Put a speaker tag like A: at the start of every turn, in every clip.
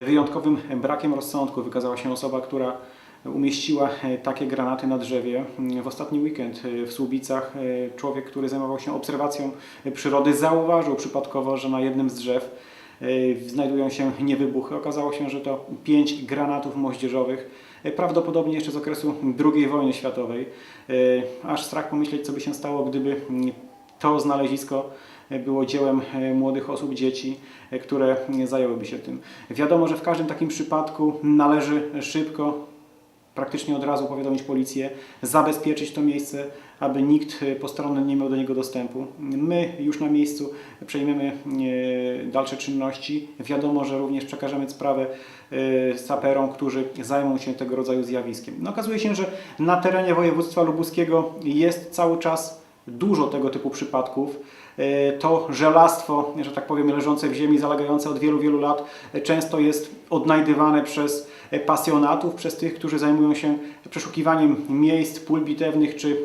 A: Wyjątkowym brakiem rozsądku wykazała się osoba, która umieściła e, takie granaty na drzewie. W ostatni weekend e, w Słubicach e, człowiek, który zajmował się obserwacją przyrody, zauważył przypadkowo, że na jednym z drzew znajdują się niewybuchy. Okazało się, że to pięć granatów moździerzowych, prawdopodobnie jeszcze z okresu II wojny światowej. Aż strach pomyśleć, co by się stało, gdyby mm, to znalezisko było dziełem e, młodych osób, dzieci, e, które zajęłyby się tym. Wiadomo, że w każdym takim przypadku należy szybko, praktycznie od razu powiadomić policję, zabezpieczyć to miejsce, aby nikt e, postronny nie miał do niego dostępu. My już na miejscu przejmiemy dalsze czynności. Wiadomo, że również przekażemy sprawę saperom, którzy zajmą się tego rodzaju zjawiskiem. No, okazuje się, że na terenie województwa lubuskiego jest cały czas dużo tego typu przypadków. E, To żelastwo, że tak powiem, leżące w ziemi, zalegające od wielu, wielu lat, e, często jest odnajdywane przez e, pasjonatów, przez tych, którzy zajmują się przeszukiwaniem miejsc, pól bitewnych czy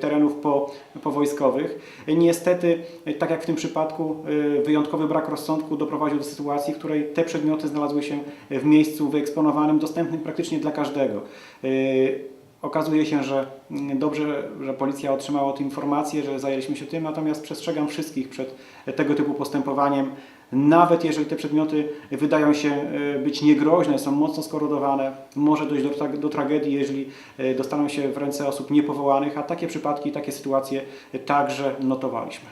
A: terenów po, powojskowych. Niestety, tak jak w tym przypadku, wyjątkowy brak rozsądku doprowadził do sytuacji, w której te przedmioty znalazły się w miejscu wyeksponowanym, dostępnym praktycznie dla każdego. E, Okazuje się, że mm, dobrze, że policja otrzymała o tym informację, że zajęliśmy się tym, natomiast przestrzegam wszystkich przed tego typu postępowaniem. Nawet jeżeli te przedmioty wydają się e, być niegroźne, są mocno skorodowane, może dojść do, do tragedii, jeżeli e, dostaną się w ręce osób niepowołanych, a takie przypadki, takie sytuacje e, także notowaliśmy.